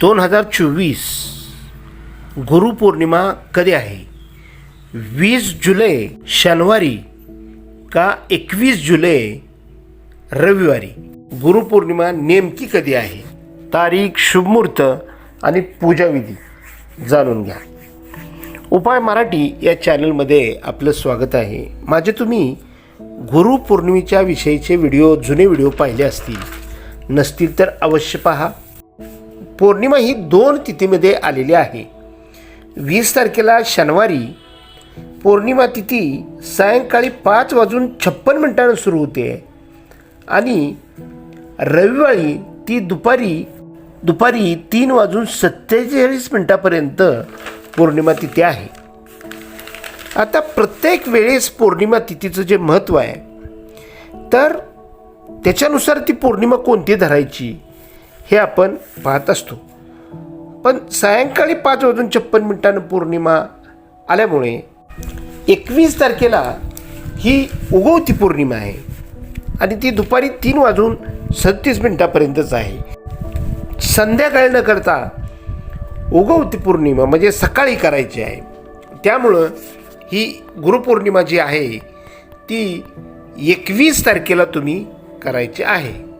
दोन हजार चोवीस गुरुपौर्णिमा कधी आहे? वीस जुलै शनिवारी का एकवीस जुलै रविवारी? गुरुपौर्णिमा नेमकी कधी आहे? तारीख शुभमुहूर्त आणि पूजाविधी जाणून घ्या. उपाय मराठी या चॅनलमध्ये आपलं स्वागत आहे. माझे तुम्ही गुरुपौर्णिमेच्या विषयीचे व्हिडिओ जुने व्हिडिओ पाहिले असतील नसतील तर अवश्य पहा. पौर्णिमा ही दोन तिथीमध्ये आलेली आहे. वीस तारखेला शनिवारी पौर्णिमा तिथी सायंकाळी पाच वाजून छप्पन मिनिटांना सुरू होते आणि रविवारी ती दुपारी दुपारी तीन वाजून सत्तेचाळीस मिनिटापर्यंत पौर्णिमा तिथी आहे. आता प्रत्येक वेळेस पौर्णिमा तिथीचं जे महत्त्व आहे तर त्याच्यानुसार ती पौर्णिमा कोणती धरायची? हे आपण पाहत असतो. पण सायंकाळी पाच वाजून छप्पन मिनिटानं पौर्णिमा आल्यामुळे एकवीस तारखेला ही उगवती पौर्णिमा आहे. आणि ती दुपारी तीन वाजून सदतीस मिनिटापर्यंतच आहे. संध्याकाळी न करता उगवती पौर्णिमा म्हणजे सकाळी करायची आहे. त्यामुळं ही गुरुपौर्णिमा जी आहे ती एकवीस तारखेला तुम्ही करायची आहे.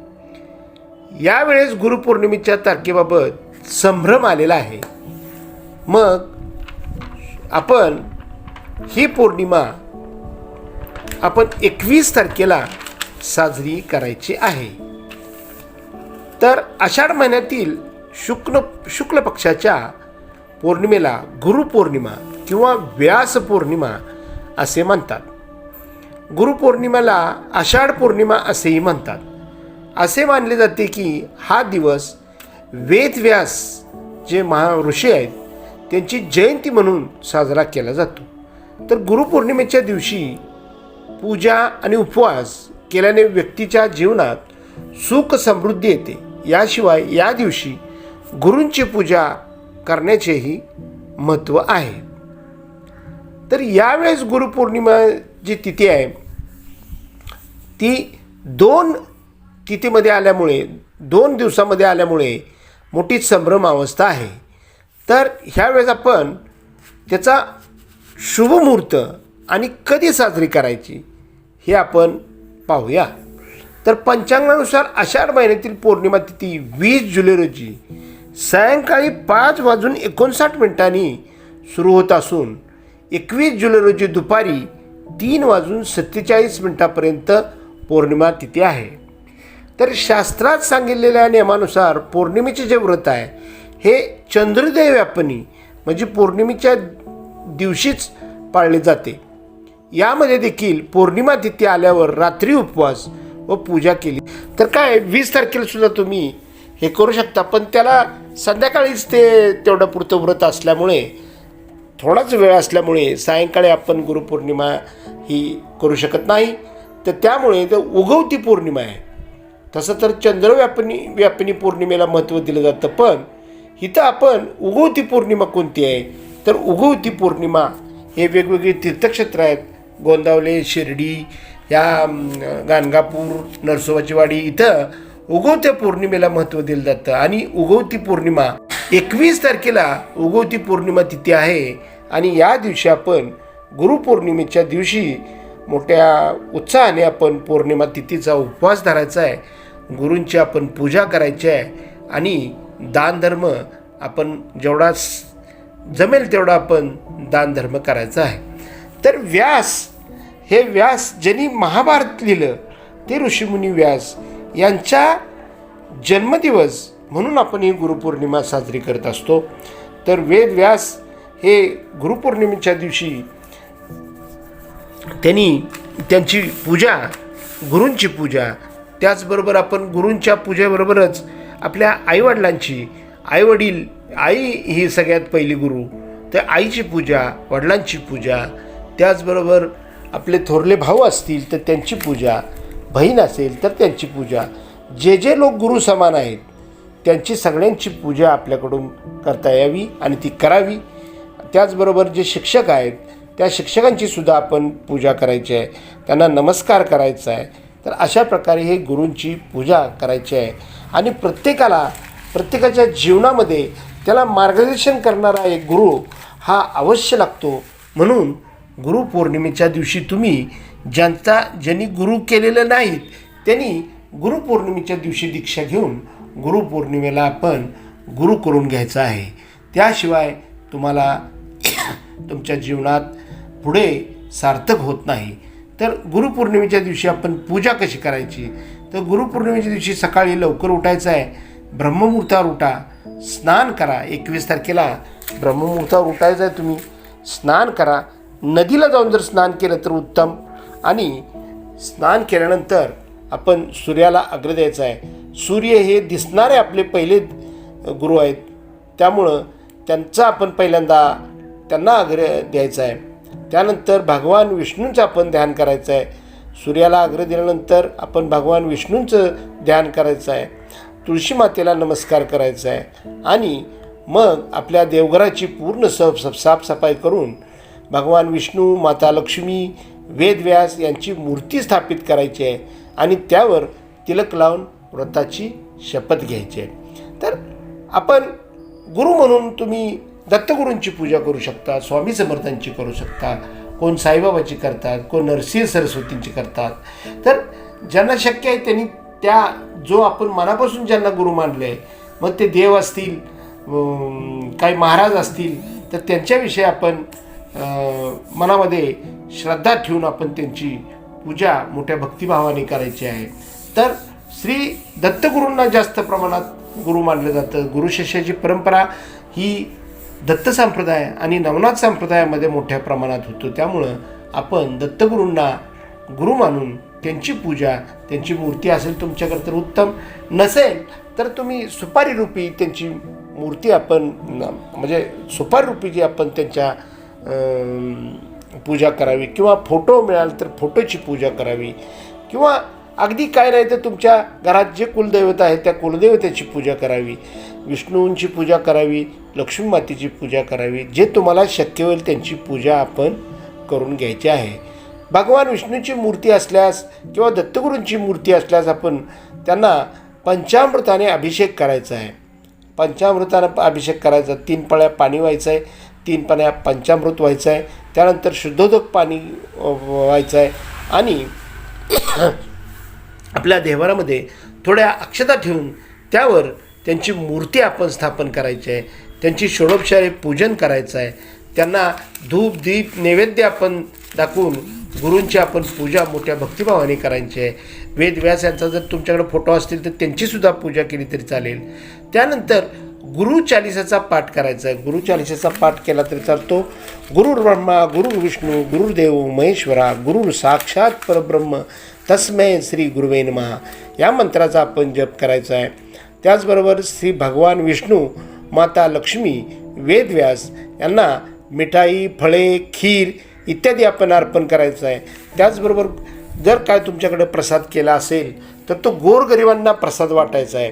यावेळेस गुरुपौर्णिमेच्या तारखेबाबत संभ्रम आलेला आहे. मग आपण ही पौर्णिमा आपण एकवीस तारखेला साजरी करायची आहे. तर आषाढ महिन्यातील शुक्ल शुक्ल पक्षाच्या पौर्णिमेला गुरुपौर्णिमा किंवा व्यास पौर्णिमा असे म्हणतात. गुरुपौर्णिमेला आषाढ पौर्णिमा असेही म्हणतात. असे मानले जाते की हा दिवस वेदव्यास जे महा ऋषी आहेत त्यांची जयंती म्हणून साजरा केला जातो. तर गुरुपौर्णिमेच्या दिवशी पूजा आणि उपवास केल्याने व्यक्तीच्या जीवनात सुख समृद्धी येते. याशिवाय या दिवशी गुरूंची पूजा करण्याचेही महत्त्व आहे. तर यावेळेस गुरुपौर्णिमा जी तिथी आहे. ती दोन तिथीमध्ये आल्यामुळे दोन दिवसामध्ये आल्यामुळे मोठी संभ्रम अवस्था आहे. तर ह्यावेळेस आपण त्याचा शुभमुहूर्त आणि कधी साजरी करायची हे आपण पाहूया. तर पंचांगानुसार आषाढ महिन्यातील पौर्णिमा तिथी वीस जुलै रोजी सायंकाळी पाच वाजून एकोणसाठ मिनिटांनी सुरू होत असून एकवीस जुलै रोजी दुपारी तीन वाजून सत्तेचाळीस मिनिटापर्यंत पौर्णिमा तिथी आहे. तर शास्त्रात सांगितलेल्या नियमानुसार पौर्णिमेचे जे व्रत आहे हे चंद्रदेव व्यापनी म्हणजे पौर्णिमेच्या दिवशीच पाळले जाते. यामध्ये देखील पौर्णिमा तिथी आल्यावर रात्री उपवास व पूजा केली. तर काय वीस तारखेला सुद्धा तुम्ही हे करू शकता पण त्याला संध्याकाळीच ते तेवढं पुरतं व्रत असल्यामुळे थोडाच वेळ असल्यामुळे सायंकाळी आपण गुरुपौर्णिमा ही करू शकत नाही. तर त्यामुळे तर उगवती पौर्णिमा आहे. तसं तर चंद्रव्यापनी व्यापनी पौर्णिमेला महत्त्व दिलं जातं पण इथं आपण उगवती पौर्णिमा कोणती आहे? तर उगवती पौर्णिमा हे वेगवेगळे तीर्थक्षेत्र आहेत. गोंदावले शिर्डी या गाणगापूर नरसोबाची वाडी इथं उगवत्या पौर्णिमेला महत्त्व दिलं जातं. आणि उगवती पौर्णिमा एकवीस तारखेला उगवती पौर्णिमा तिथी आहे. आणि या दिवशी आपण गुरुपौर्णिमेच्या दिवशी मोठ्या उत्साहाने आपण पौर्णिमा तिथीचा उपवास धरायचा आहे. गुरूंची आपण पूजा करायची आहे आणि दानधर्म आपण जेवढा जमेल तेवढा आपण दानधर्म करायचा आहे. तर व्यास हे व्यास ज्यांनी महाभारत लिहिलं ते ऋषीमुनी व्यास यांच्या जन्मदिवस म्हणून आपण ही गुरुपौर्णिमा साजरी करत असतो. तर वेद व्यास हे गुरुपौर्णिमेच्या दिवशी त्यांनी त्यांची पूजा गुरूंची पूजा त्याचबरोबर आपण गुरूंच्या पूजेबरोबरच आपल्या आईवडिलांची आईवडील आई ही सगळ्यात पहिली गुरु तर आईची पूजा वडिलांची पूजा त्याचबरोबर आपले थोरले भाऊ असतील तर त्यांची पूजा बहीण असेल तर त्यांची पूजा. जे जे लोक गुरु समान आहेत त्यांची सगळ्यांची पूजा आपल्याकडून करता यावी आणि ती करावी. त्याचबरोबर जे शिक्षक आहेत त्या शिक्षकांची सुद्धा आपण पूजा करायची आहे. त्यांना नमस्कार करायचा आहे. तर अशा प्रकारे हे गुरूंची पूजा करायची आहे. आणि प्रत्येकाला प्रत्येकाच्या जीवनामध्ये त्याला मार्गदर्शन करणारा एक गुरु हा अवश्य लागतो. म्हणून गुरुपौर्णिमेच्या दिवशी तुम्ही ज्यांचा ज्यांनी गुरु केलेलं नाहीत त्यांनी गुरुपौर्णिमेच्या दिवशी दीक्षा घेऊन गुरुपौर्णिमेला आपण गुरु करून घ्यायचा आहे. त्याशिवाय तुम्हाला तुमच्या जीवनात पुढे सार्थक होत नाही. तर गुरुपौर्णिमेच्या दिवशी आपण पूजा कशी करायची? तर गुरुपौर्णिमेच्या दिवशी सकाळी लवकर उठायचं आहे. ब्रह्ममुहूर्तावर उठा. स्नान करा. एकवीस तारखेला ब्रह्ममुहूर्तावर उठायचं आहे तुम्ही. स्नान करा. नदीला जाऊन जर स्नान केलं तर उत्तम. आणि स्नान केल्यानंतर आपण सूर्याला अग्र द्यायचा आहे. सूर्य हे दिसणारे आपले पहिले गुरु आहेत. त्यामुळं त्यांचं आपण पहिल्यांदा त्यांना अग्र द्यायचा आहे. त्यानंतर भगवान विष्णूंचं आपण ध्यान करायचं आहे. सूर्याला अग्र दिल्यानंतर आपण भगवान विष्णूंचं ध्यान करायचं आहे. तुळशी मातेला नमस्कार करायचा आहे. आणि मग आपल्या देवघराची पूर्ण सफ साफसफाई करून भगवान विष्णू माता लक्ष्मी वेदव्यास यांची मूर्ती स्थापित करायची आहे. आणि त्यावर तिलक लावून व्रताची शपथ घ्यायची आहे. तर आपण गुरु म्हणून तुम्ही दत्तगुरूंची पूजा करू शकता स्वामी समर्थांची करू शकता कोण साईबाबाची करतात कोण नरसिंह सरस्वतींची करतात. तर ज्यांना शक्य आहे त्यांनी त्या जो आपण मनापासून ज्यांना गुरु मानले मग ते देव असतील काही महाराज असतील तर त्यांच्याविषयी आपण मनामध्ये श्रद्धा ठेवून आपण त्यांची पूजा मोठ्या भक्तिभावाने करायची आहे. तर श्री दत्तगुरूंना जास्त प्रमाणात गुरु मानलं जातं. गुरुशिष्याची परंपरा ही दत्त संप्रदाय आणि नवनाथ संप्रदायामध्ये मोठ्या प्रमाणात होतो. त्यामुळं आपण दत्तगुरूंना गुरु मानून त्यांची पूजा त्यांची मूर्ती असेल तुमच्याकडे तर उत्तम. नसेल तर तुम्ही सुपारी रूपी त्यांची मूर्ती आपण म्हणजे सुपारी रूपी जी आपण त्यांच्या पूजा करावी किंवा फोटो मिळाल तर फोटोची पूजा करावी किंवा अगदी काय नाही तर तुमच्या घरात जे कुलदैवत आहे त्या कुलदेवतेची पूजा करावी. विष्णूंची पूजा करावी लक्ष्मी मातेची पूजा करावी जे तुम्हाला शक्य होईल त्यांची पूजा आपण करून घ्यायची आहे. भगवान विष्णूची मूर्ती असल्यास किंवा दत्तगुरूंची मूर्ती असल्यास आपण त्यांना पंचामृताने अभिषेक करायचा आहे. पंचामृतानं अभिषेक करायचा तीन पळ्या पाणी व्हायचं आहे तीन पाण्या पंचामृत व्हायचं आहे त्यानंतर शुद्धोदक पाणी व्हायचं आहे आणि आपल्या देवारामध्ये थोड्या अक्षता ठेवून त्यावर त्यांची मूर्ती आपण स्थापन करायची आहे. त्यांची षोडोपचारे पूजन करायचं आहे. त्यांना धूप दीप नैवेद्य आपण दाखवून गुरूंची आपण पूजा मोठ्या भक्तिभावाने करायची आहे. वेदव्यास यांचा जर तुमच्याकडे फोटो असतील तर त्यांचीसुद्धा पूजा केली तरी चालेल. त्यानंतर गुरु चालिसाचा पाठ करायचा आहे. गुरु चालिसाचा पाठ केला तरी चालतो. गुरु ब्रह्मा गुरु विष्णू गुरुदेव महेश्वरा गुरु साक्षात परब्रह्म तस्मै श्री गुरुवे महा या मंत्राचा आपण जप करायचा आहे. त्याचबरोबर श्री भगवान विष्णू माता लक्ष्मी वेदव्यास यांना मिठाई फळे खीर इत्यादी आपण अर्पण करायचं आहे. त्याचबरोबर जर काय तुमच्याकडे प्रसाद केला असेल तर तो गोरगरिबांना प्रसाद वाटायचा आहे.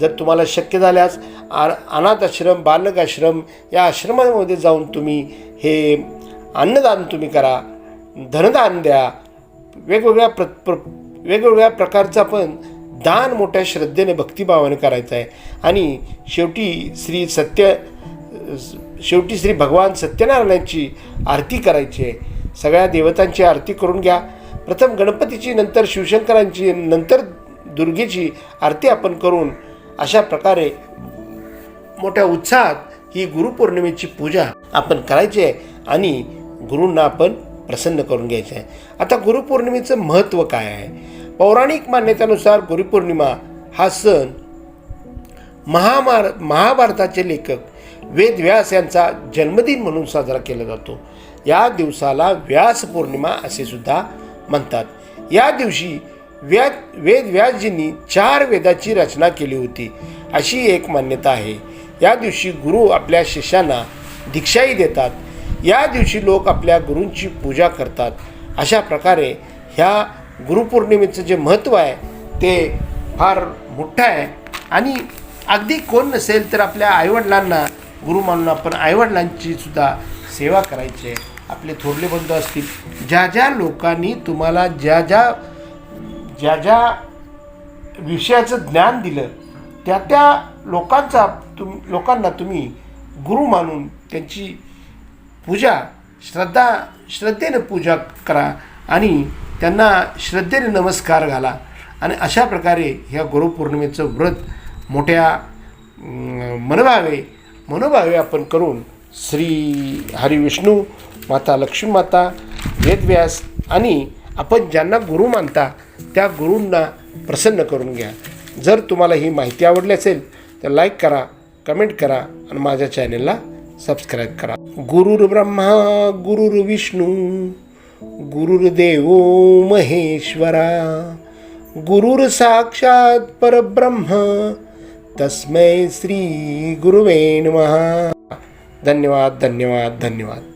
जर तुम्हाला शक्य झाल्यास आ अनाथ आश्रम बालक आश्रम या आश्रमामध्ये जाऊन तुम्ही हे अन्नदान तुम्ही करा. धनदान द्या. वेगवेगळ्या प्र प्र वेगवेगळ्या प्रकारचा पण दान मोठ्या श्रद्धेने भक्तिभावाने करायचं आहे. आणि शेवटी श्री सत्य शेवटी श्री भगवान सत्यनारायणाची आरती करायची आहे. सगळ्या देवतांची आरती करून घ्या. प्रथम गणपतीची नंतर शिवशंकरांची नंतर दुर्गेची आरती आपण करून अशा प्रकारे मोठ्या उत्साहात ही गुरुपौर्णिमेची पूजा आपण करायची आहे. आणि गुरूंना आपण प्रसन्न करून घ्यायचं. आहे आता गुरुपौर्णिमेचं महत्त्व काय आहे? पौराणिक मान्यतेनुसार गुरुपौर्णिमा हा सण महामार महाभारताचे लेखक वेदव्यास यांचा जन्मदिन म्हणून साजरा केला जातो. या दिवसाला व्यास पौर्णिमा असे सुद्धा म्हणतात. या दिवशी व्या वेद व्यासजींनी चार वेदाची रचना केली होती. अशी एक मान्यता आहे. या दिवशी गुरु आपल्या शिष्यांना दीक्षाही देतात. या दिवशी लोक आपल्या गुरूंची पूजा करतात. अशा प्रकारे ह्या गुरुपौर्णिमेचं जे महत्त्व आहे ते फार मोठं आहे. आणि अगदी कोण नसेल तर आपल्या आईवडिलांना गुरु मानून आपण आईवडिलांची सुद्धा सेवा करायची आहे आपले थोरले बंधू असतील. ज्या ज्या लोकांनी तुम्हाला ज्या ज्या ज्या ज्या विषयाचं ज्ञान दिलं त्या त्या लोकांचा तुम लोकांना तुम्ही गुरु मानून त्यांची पूजा श्रद्धा श्रद्धेने पूजा करा आणि त्यांना श्रद्धेने नमस्कार घाला. आणि अशा प्रकारे ह्या गुरुपौर्णिमेचं व्रत मोठ्या मनभावे मनोभावे आपण करून श्री हरिविष्णू माता लक्ष्मी माता वेदव्यास आणि आपण ज्यांना गुरु मानता त्या गुरूंना प्रसन्न करून घ्या. जर तुम्हाला ही माहिती आवडली असेल तर लाईक करा कमेंट करा आणि माझ्या चॅनेलला सबस्क्राईब करा. गुरुर्ब्रह्मा ब्रह्मा गुरुर विष्णू गुरुर्देव महेश्वरा गुरुर साक्षात परब्रह्म तस्मै श्री गुरुवे नमः. धन्यवाद धन्यवाद धन्यवाद.